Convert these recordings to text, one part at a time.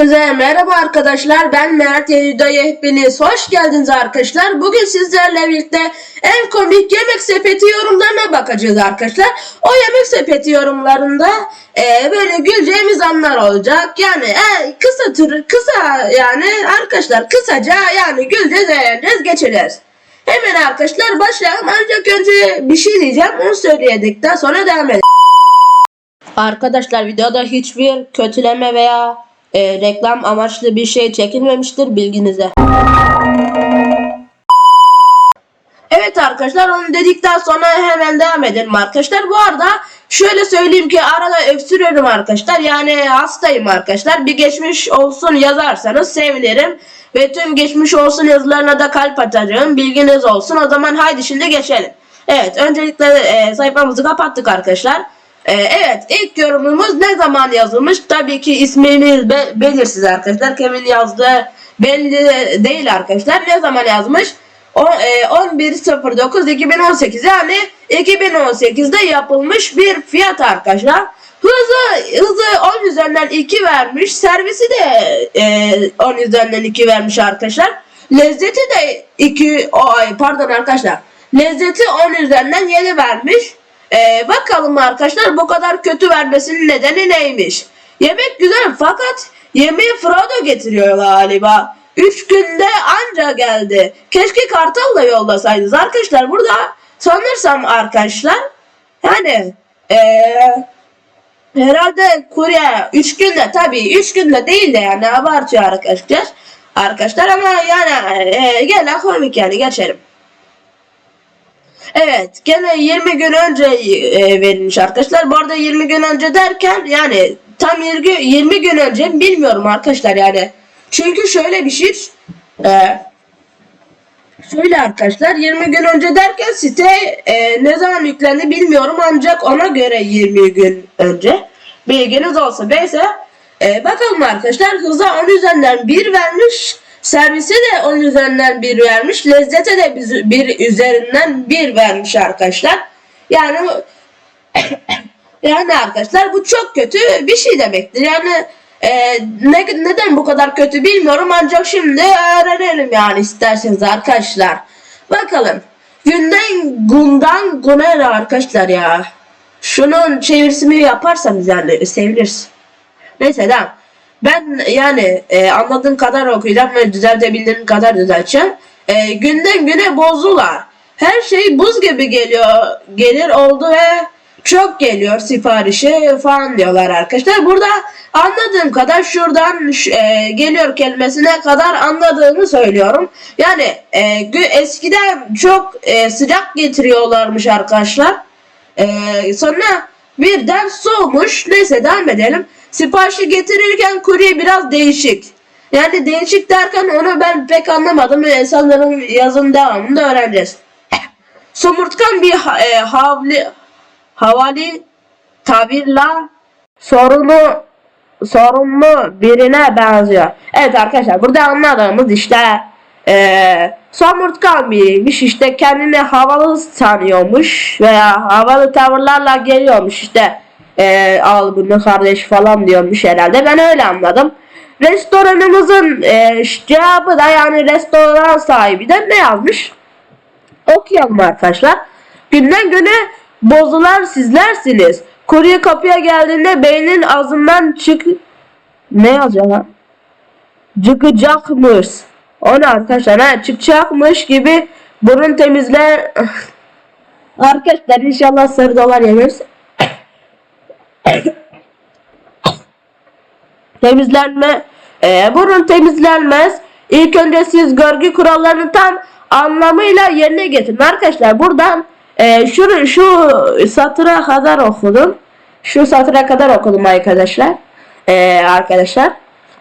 Herkese merhaba arkadaşlar. Ben Mert Yayıda'ya hepiniz hoş geldiniz arkadaşlar. Bugün sizlerle birlikte en komik yemek sepeti yorumlarına bakacağız arkadaşlar. O yemek sepeti yorumlarında e, böyle güleceğimiz anlar olacak. Yani e, kısa tür, kısa yani arkadaşlar kısaca yani güleceğiz, eğleneceğiz, geçeceğiz. Hemen arkadaşlar başlayalım. Ancak önce bir şey diyeceğim. Onu söyleyedikten sonra devam edelim. Arkadaşlar videoda hiçbir kötüleme veya e, reklam amaçlı bir şey çekilmemiştir bilginize. Evet arkadaşlar onu dedikten sonra hemen devam edelim arkadaşlar. Bu arada şöyle söyleyeyim ki arada öksürüyorum arkadaşlar. Yani hastayım arkadaşlar. Bir geçmiş olsun yazarsanız sevinirim. Ve tüm geçmiş olsun yazılarına da kalp atacağım. Bilginiz olsun. O zaman haydi şimdi geçelim. Evet öncelikle e, sayfamızı kapattık arkadaşlar. E, evet ilk yorumumuz ne zaman yazılmış? Tabii ki ismimiz be- belirsiz arkadaşlar. Kimin yazdığı belli değil arkadaşlar. Ne zaman yazmış? O, e, 11.09.2018 yani 2018'de yapılmış bir fiyat arkadaşlar. Hızı, hızı 10 üzerinden 2 vermiş. Servisi de e, 10 üzerinden 2 vermiş arkadaşlar. Lezzeti de 2 o pardon arkadaşlar. Lezzeti 10 üzerinden 7 vermiş. E, bakalım arkadaşlar bu kadar kötü vermesinin nedeni neymiş? Yemek güzel fakat yemeği Frodo getiriyor galiba. 3 günde anca geldi. Keşke Kartal'la yollasaydınız arkadaşlar. Burada sanırsam arkadaşlar yani eee herhalde kurye 3 günde tabii 3 günde değil de yani abartıyor arkadaşlar. Arkadaşlar ama yani e, gene komik yani geçelim. Evet gene 20 gün önce e, verilmiş arkadaşlar. Bu arada 20 gün önce derken yani tam 20, 20 gün önce bilmiyorum arkadaşlar yani. Çünkü şöyle bir şey e, şöyle arkadaşlar 20 gün önce derken site e, ne zaman yüklendi bilmiyorum ancak ona göre 20 gün önce bilginiz olsun. Neyse e, bakalım arkadaşlar hıza 10 üzerinden 1 vermiş. Servise de 10 üzerinden 1 vermiş. Lezzete de 1 üzerinden 1 vermiş arkadaşlar. Yani yani arkadaşlar bu çok kötü bir şey demektir. Yani e, ne, neden bu kadar kötü bilmiyorum ancak şimdi öğrenelim yani isterseniz arkadaşlar. Bakalım. Günden gundan gunera arkadaşlar ya. Şunun çevirisini yaparsanız yani seviniriz. Neyse tamam. Ben yani e, anladığım kadar okuyacağım ve düzeltebildiğim kadar düzelteceğim. E, günden güne bozdular. Her şey buz gibi geliyor, gelir oldu ve çok geliyor siparişi falan diyorlar arkadaşlar. Burada anladığım kadar şuradan e, geliyor kelimesine kadar anladığımı söylüyorum. Yani e, eskiden çok e, sıcak getiriyorlarmış arkadaşlar. E, sonra birden soğumuş. Neyse devam edelim. Siparişi getirirken kurye biraz değişik. Yani değişik derken onu ben pek anlamadım. E, sanırım yazın devamında öğreneceğiz. Somurtkan bir e, havli havali tabirle sorunu sorumlu birine benziyor. Evet arkadaşlar burada anladığımız işte eee somurtkan biriymiş işte kendini havalı sanıyormuş veya havalı tavırlarla geliyormuş işte eee al bunu kardeş falan diyormuş herhalde ben öyle anladım. Restoranımızın eee cevabı da yani restoran sahibi de ne yazmış? Okuyalım arkadaşlar. Günden güne bozular sizlersiniz. Kurye kapıya geldiğinde beynin ağzından çık... Ne yazıyor lan? Çıkacakmış. O ne arkadaşlar? Ha, çıkacakmış gibi burun temizler... arkadaşlar inşallah sarı dolar yemeyiz. temizlenme e, burun temizlenmez. İlk önce siz görgü kurallarını tam anlamıyla yerine getirin. Arkadaşlar buradan e, şu, şu satıra kadar okudum. Şu satıra kadar okudum arkadaşlar. E, arkadaşlar.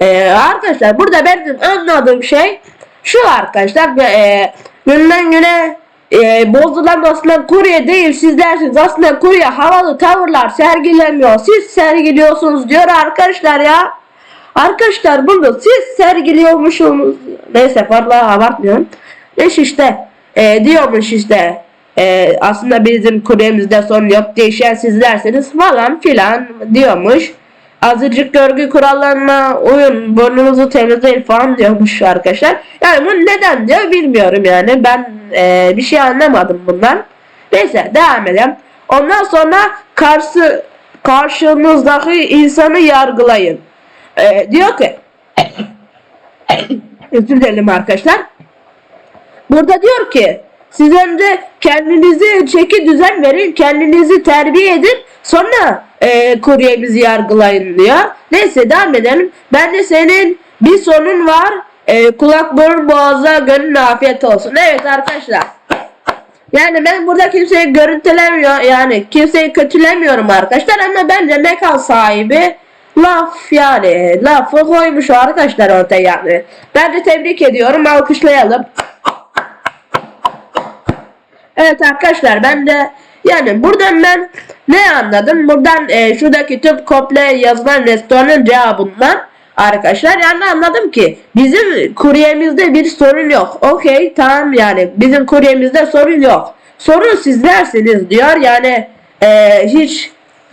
E, arkadaşlar burada benim anladığım şey şu arkadaşlar. E, günden güne e, bozulan aslında kurye değil siz dersiniz. Aslında kurye havalı tavırlar sergilemiyor. Siz sergiliyorsunuz diyor arkadaşlar ya. Arkadaşlar bunu siz sergiliyormuşsunuz. Neyse fazla abartmıyorum. Neyse işte e, diyormuş işte e, aslında bizim kuryemizde sorun yok değişen sizlersiniz falan filan diyormuş azıcık görgü kurallarına uyun, burnunuzu temizleyin falan diyormuş arkadaşlar. Yani bu neden diyor bilmiyorum yani. Ben e, bir şey anlamadım bundan. Neyse devam edelim. Ondan sonra karşı karşınızdaki insanı yargılayın. E, diyor ki özür dilerim arkadaşlar. Burada diyor ki siz önce kendinizi çeki düzen verin, kendinizi terbiye edin, sonra e, kuryemizi yargılayın diyor. Neyse devam edelim. Ben de senin bir sorun var. E, kulak burun boğaza gönlün afiyet olsun. Evet arkadaşlar. Yani ben burada kimseyi görüntülemiyor yani kimseyi kötülemiyorum arkadaşlar ama bence mekan sahibi laf yani lafı koymuş arkadaşlar ortaya yani. Ben de tebrik ediyorum alkışlayalım. Evet arkadaşlar ben de yani buradan ben ne anladım? Buradan e, şuradaki tüm komple yazılan restoranın cevabından arkadaşlar yani anladım ki bizim kuryemizde bir sorun yok. Okey tamam yani bizim kuryemizde sorun yok. Sorun sizlersiniz diyor yani e, hiç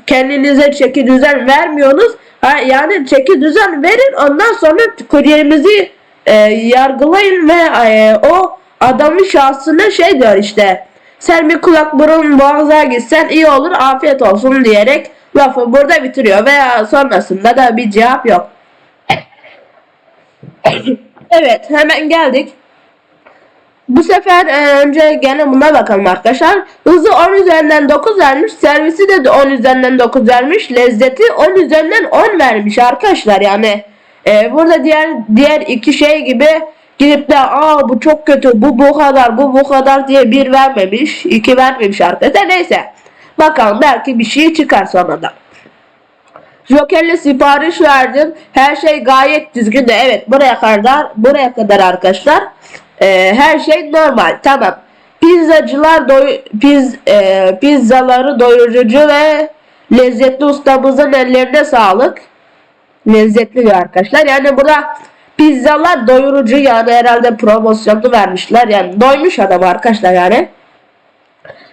kendinize çeki düzen vermiyorsunuz. Ha, yani çeki düzen verin ondan sonra kuryemizi e, yargılayın ve e, o adamın şahsına şey diyor işte sen bir kulak burun boğaza gitsen iyi olur afiyet olsun diyerek lafı burada bitiriyor veya sonrasında da bir cevap yok. evet hemen geldik. Bu sefer e, önce gene buna bakalım arkadaşlar. Hızı 10 üzerinden 9 vermiş. Servisi de 10 üzerinden 9 vermiş. Lezzeti 10 üzerinden 10 vermiş arkadaşlar. Yani e, burada diğer diğer iki şey gibi gidip de aa bu çok kötü bu bu kadar bu bu kadar diye bir vermemiş. iki vermemiş arkadaşlar. Neyse. Bakalım belki bir şey çıkar sonradan. Joker'le sipariş verdim. Her şey gayet düzgün de evet buraya kadar buraya kadar arkadaşlar. Ee, her şey normal. Tamam. Pizzacılar doy piz e, pizzaları doyurucu ve lezzetli ustamızın ellerine sağlık. Lezzetli arkadaşlar. Yani burada pizzalar doyurucu yani herhalde promosyonu vermişler. Yani doymuş adam arkadaşlar yani.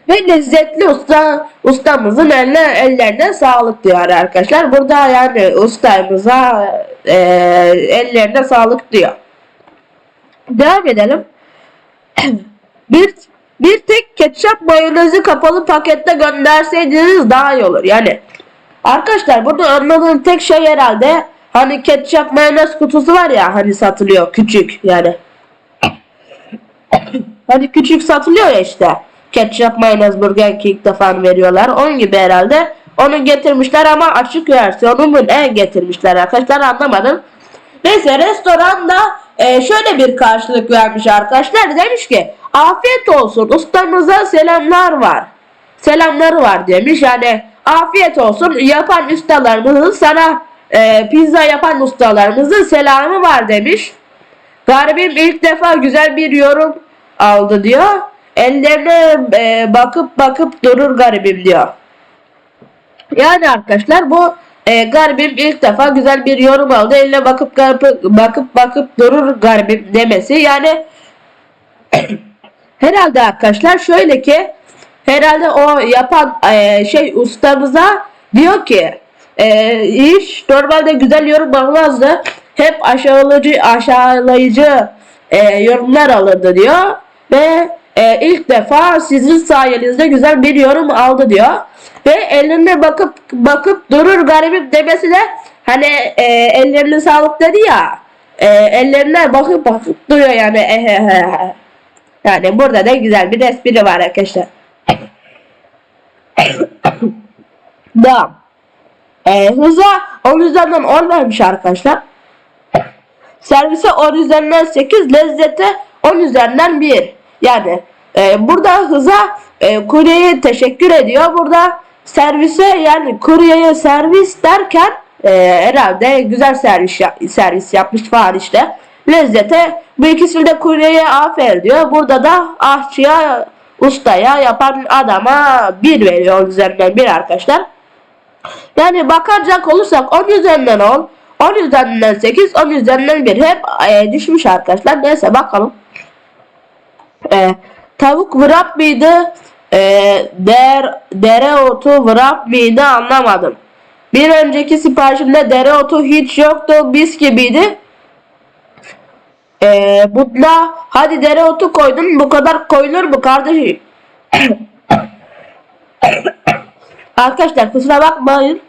Ve lezzetli usta ustamızın eline ellerine sağlık diyor arkadaşlar. Burada yani ustamıza e, ellerine sağlık diyor. Devam edelim. bir bir tek ketçap mayonezi kapalı pakette gönderseydiniz daha iyi olur. Yani arkadaşlar burada anladığım tek şey herhalde hani ketçap mayonez kutusu var ya hani satılıyor küçük yani. hani küçük satılıyor ya işte. Ketçap mayonez Burger King'de falan veriyorlar. Onun gibi herhalde. Onu getirmişler ama açık versiyonu mu ne getirmişler arkadaşlar anlamadım. Neyse restoranda e, şöyle bir karşılık vermiş arkadaşlar. Demiş ki afiyet olsun ustamıza selamlar var. Selamları var demiş. Yani afiyet olsun yapan ustalarımızın sana e, pizza yapan ustalarımızın selamı var demiş. Garibim ilk defa güzel bir yorum aldı diyor. Ellerine e, bakıp bakıp durur garibim diyor. Yani arkadaşlar bu e, garibim ilk defa güzel bir yorum aldı. Eline bakıp bakıp bakıp, bakıp durur garibim demesi. Yani herhalde arkadaşlar şöyle ki herhalde o yapan e, şey ustamıza diyor ki e, iş normalde güzel yorum almazdı. Hep aşağılayıcı aşağılayıcı e, yorumlar alırdı diyor ve e, ilk defa sizin sayenizde güzel bir yorum aldı diyor. Ve ellerine bakıp bakıp durur garibim demesi de hani e, ellerine sağlık dedi ya e, ellerine bakıp bakıp duruyor yani ehehe. Yani burada da güzel bir espri var arkadaşlar. Devam. E, hıza 10 üzerinden 10 vermiş arkadaşlar. Servise 10 üzerinden 8, lezzete 10 üzerinden 1. Yani e, burada hıza e, kuryeye teşekkür ediyor. Burada servise yani kuryeye servis derken e, herhalde güzel servis servis yapmış falan işte. Lezzete bu ikisi de kuryeye aferin diyor. Burada da aşçıya ustaya yapan adama bir veriyor üzerinden bir arkadaşlar. Yani bakacak olursak 10 üzerinden 10, 10 üzerinden 8, 10 üzerinden 1 hep e, düşmüş arkadaşlar. Neyse bakalım. E, tavuk wrap mıydı? E, der, dereotu wrap mıydı anlamadım. Bir önceki siparişimde dereotu hiç yoktu. Mis gibiydi. Ee, bunda hadi dereotu koydun bu kadar koyulur mu kardeşim? Arkadaşlar kusura bakmayın.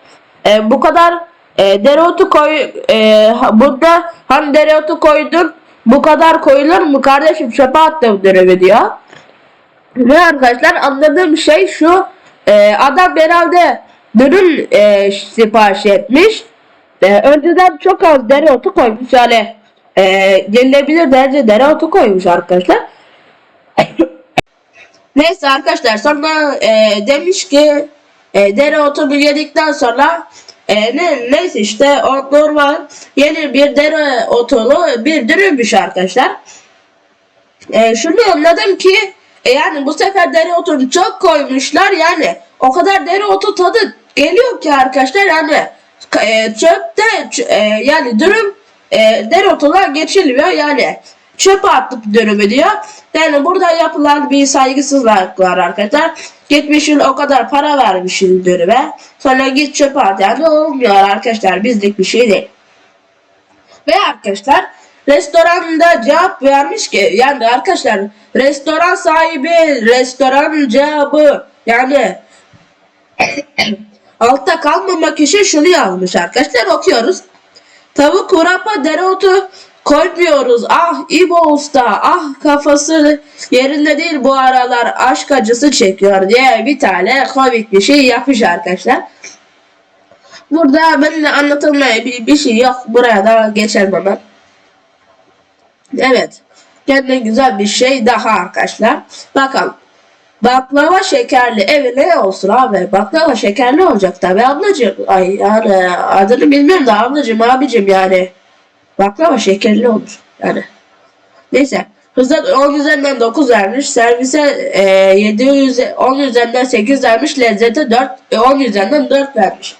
Ee, bu kadar e, dereotu koy e, bunda hani dereotu koydun bu kadar koyulur mu kardeşim çöpe attım dönemi diyor. Ve arkadaşlar anladığım şey şu e, adam herhalde dürüm e, sipariş etmiş. E, önceden çok az dereotu koymuş yani e, yenilebilir derece dereotu koymuş arkadaşlar. Neyse arkadaşlar sonra e, demiş ki e, dereotunu yedikten sonra e, ne, neyse işte o normal yeni bir dereotulu bir dürümmüş arkadaşlar. E, şunu anladım ki e, yani bu sefer dereotunu çok koymuşlar yani o kadar dereotu tadı geliyor ki arkadaşlar yani e, çöpte e, yani dürüm e, dereotuna geçilmiyor yani çöpe attık dürümü diyor. Yani burada yapılan bir saygısızlık var arkadaşlar. Gitmişsin o kadar para vermişsin dürüme. Sonra git çöpe at. Yani olmuyor arkadaşlar. Bizlik bir şey değil. Ve arkadaşlar restoranda cevap vermiş ki yani arkadaşlar restoran sahibi restoran cevabı yani altta kalmamak için şunu yazmış arkadaşlar okuyoruz. Tavuk kurapa dereotu koymuyoruz. Ah İbo Usta ah kafası yerinde değil bu aralar aşk acısı çekiyor diye bir tane komik bir şey yapmış arkadaşlar. Burada benimle anlatılmaya bir, bir şey yok. Buraya da geçelim hemen. Evet. Kendine güzel bir şey daha arkadaşlar. Bakalım. Baklava şekerli. Evet ne olsun abi? Baklava şekerli olacak tabi ablacığım. Ay yani adını bilmiyorum da ablacığım abicim yani. Baklava şekerli olur yani. Neyse. Hızla 10 üzerinden 9 vermiş. Servise e, 700 10 üzerinden 8 vermiş. Lezzete 4 e, 10 üzerinden 4 vermiş.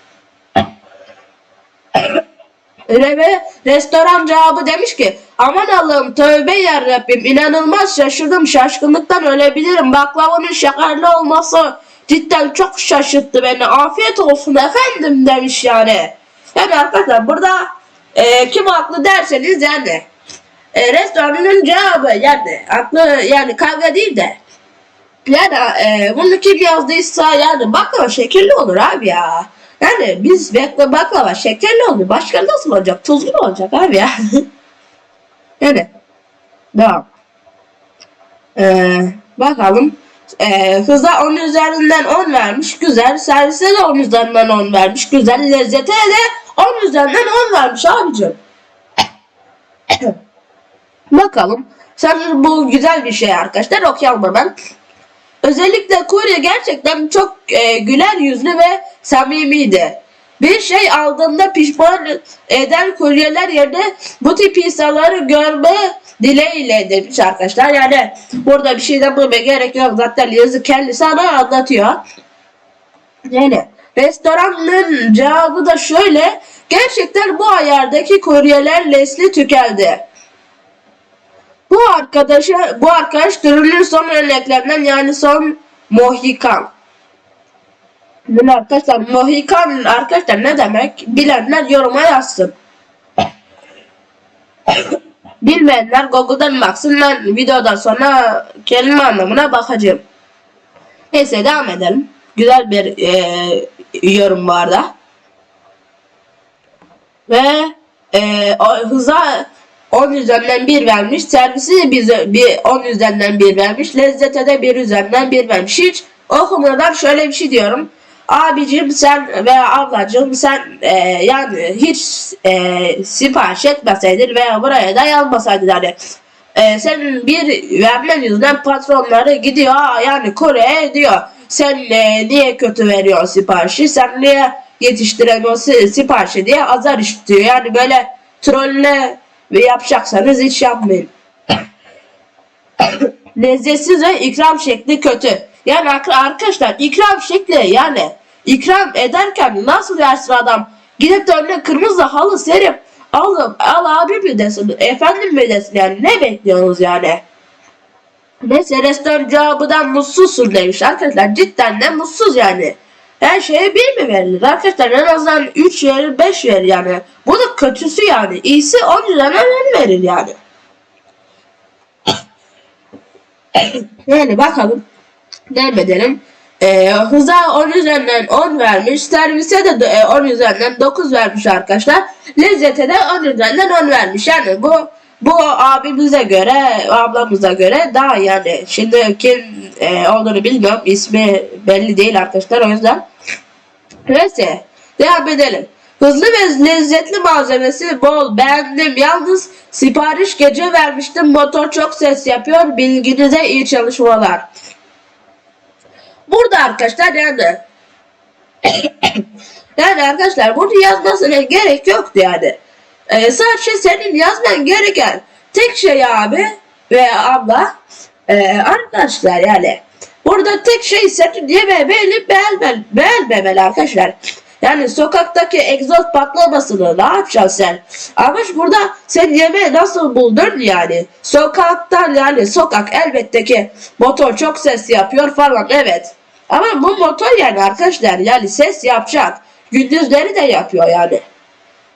Ve restoran cevabı demiş ki aman Allah'ım tövbe yarabbim inanılmaz şaşırdım şaşkınlıktan ölebilirim baklavanın şekerli olması cidden çok şaşırttı beni afiyet olsun efendim demiş yani. Yani arkadaşlar burada e, kim haklı derseniz yani e, restoranın cevabı yani aklı yani kavga değil de yani e, bunu kim yazdıysa yani baklava şekerli olur abi ya. Yani biz bekle baklava şekerli olur. Başka nasıl olacak? Tuzlu mu olacak abi ya? yani. Devam. Ee, bakalım. Ee, hıza 10 üzerinden 10 vermiş. Güzel. Servise de 10 üzerinden 10 vermiş. Güzel. Lezzete de 10 üzerinden 10 vermiş abicim. Bakalım. Sanırım bu güzel bir şey arkadaşlar. Okuyalım hemen. Özellikle kurye gerçekten çok e, güler yüzlü ve samimiydi. Bir şey aldığında pişman eden kuryeler yerine bu tip insanları görme dileğiyle demiş arkadaşlar. Yani burada bir şeyden bulmaya gerek yok. Zaten yazı kendisi ana anlatıyor. Yani restoranın cevabı da şöyle. Gerçekten bu ayardaki kuryeler nesli tükendi. Bu arkadaşa bu arkadaş türünün son örneklerinden yani son Mohikan. Bunu arkadaşlar Mohikan arkadaşlar ne demek? Bilenler yoruma yazsın. Bilmeyenler Google'dan baksın ben videodan sonra kelime anlamına bakacağım. Neyse devam edelim. Güzel bir e, yorum bu arada. Ve e, o, hıza 10 üzerinden 1 vermiş. Servisi de bize bir 10 üzerinden 1 vermiş. Lezzete de 1 üzerinden 1 vermiş. Hiç okumadan şöyle bir şey diyorum. Abicim sen veya ablacım sen e, yani hiç e, sipariş etmeseydin veya buraya da yazmasaydın hani e, senin bir vermen yüzünden patronları gidiyor "Aa, yani Kore'ye diyor sen e, niye kötü veriyorsun siparişi sen niye yetiştiremiyorsun siparişi diye azar işitiyor yani böyle trolle ve yapacaksanız hiç yapmayın. Lezzetsiz ve ikram şekli kötü. Yani ar- arkadaşlar ikram şekli yani ikram ederken nasıl yersin adam? Gidip de önüne kırmızı halı serip al, al abi mi desin, efendim mi desin yani ne bekliyorsunuz yani? Neyse restoran cevabından mutsuzsun demiş arkadaşlar cidden de mutsuz yani. her şeye bir mi verilir? Arkadaşlar en azından 3 verir 5 verir yani. Bu da kötüsü yani. İyisi 10 üzerinden 10 verir yani. yani bakalım. Devam edelim. Ee, hıza 10 üzerinden 10 vermiş. Servise de e, 10 üzerinden 9 vermiş arkadaşlar. Lezzete de 10 üzerinden 10 vermiş. Yani bu bu abimize göre, ablamıza göre daha yani. Şimdi kim e, olduğunu bilmiyorum. İsmi belli değil arkadaşlar o yüzden. Neyse devam edelim. Hızlı ve lezzetli malzemesi bol beğendim. Yalnız sipariş gece vermiştim. Motor çok ses yapıyor. Bilginize iyi çalışmalar. Burada arkadaşlar yani yani arkadaşlar bunu yazmasına gerek yoktu yani. Ee, sadece senin yazman gereken tek şey abi ve abla ee, arkadaşlar yani burada tek şey senin yemeği beğenip beğenme, beğenmemeli arkadaşlar. Yani sokaktaki egzoz patlamasını ne yapacaksın sen? Ama burada sen yemeği nasıl buldun yani? Sokaktan yani sokak elbette ki motor çok ses yapıyor falan evet. Ama bu motor yani arkadaşlar yani ses yapacak. Gündüzleri de yapıyor yani.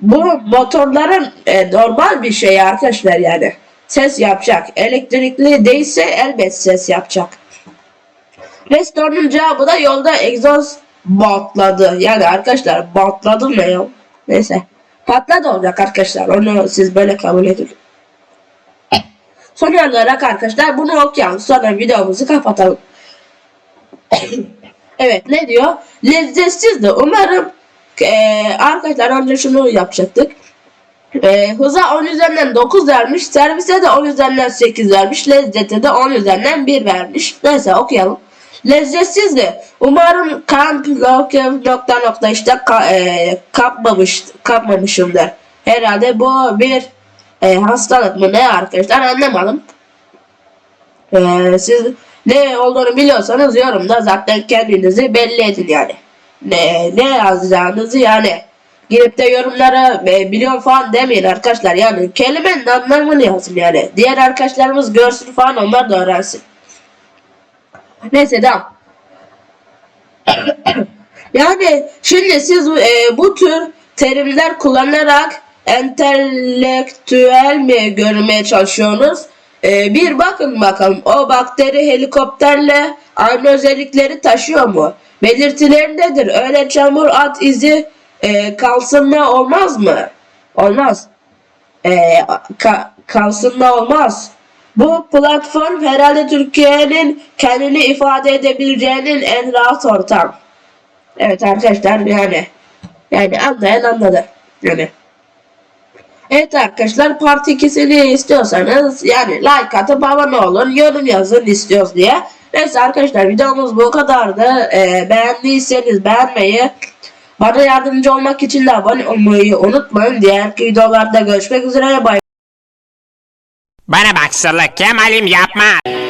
Bu motorların e, normal bir şey arkadaşlar yani. Ses yapacak. Elektrikli değilse elbet ses yapacak. Restoranın cevabı da yolda egzoz patladı. Yani arkadaşlar patladı ne ya? Neyse. Patladı olacak arkadaşlar. Onu siz böyle kabul edin. Son olarak arkadaşlar bunu okuyalım. Sonra videomuzu kapatalım. evet ne diyor? Lezzetsizdi. Umarım eee, arkadaşlar önce şunu yapacaktık. Eee hıza 10 üzerinden 9 vermiş. Servise de 10 üzerinden 8 vermiş. Lezzete de 10 üzerinden 1 vermiş. Neyse okuyalım. Lezzetsizdi. Umarım kamp nokta nokta işte ka, eee, kapmamış, kapmamışımdır. Herhalde bu bir eee, hastalık mı ne arkadaşlar anlamadım. Ee, siz ne olduğunu biliyorsanız yorumda zaten kendinizi belli edin yani. Ne, ne yazacağınızı yani. Girip de yorumlara e, biliyorum falan demeyin arkadaşlar. Yani kelimenin anlamını yazın yani. Diğer arkadaşlarımız görsün falan onlar da öğrensin. Neyse devam. yani şimdi siz e, bu tür terimler kullanarak entelektüel mi görmeye çalışıyorsunuz? E, bir bakın bakalım o bakteri helikopterle aynı özellikleri taşıyor mu? Belirtileri nedir? Öyle çamur at izi e, kalsın mı olmaz mı? Olmaz. E, ka- kalsın mı olmaz. Bu platform herhalde Türkiye'nin kendini ifade edebileceğinin en rahat ortam. Evet arkadaşlar yani yani anlayan anladı. Yani. Evet arkadaşlar part 2'sini istiyorsanız yani like atıp abone olun yorum yazın istiyoruz diye. Neyse arkadaşlar videomuz bu kadardı. Ee, beğendiyseniz beğenmeyi bana yardımcı olmak için de abone olmayı unutmayın. Diğer videolarda görüşmek üzere. Bay Bana bak Sırlı Kemal'im yapma.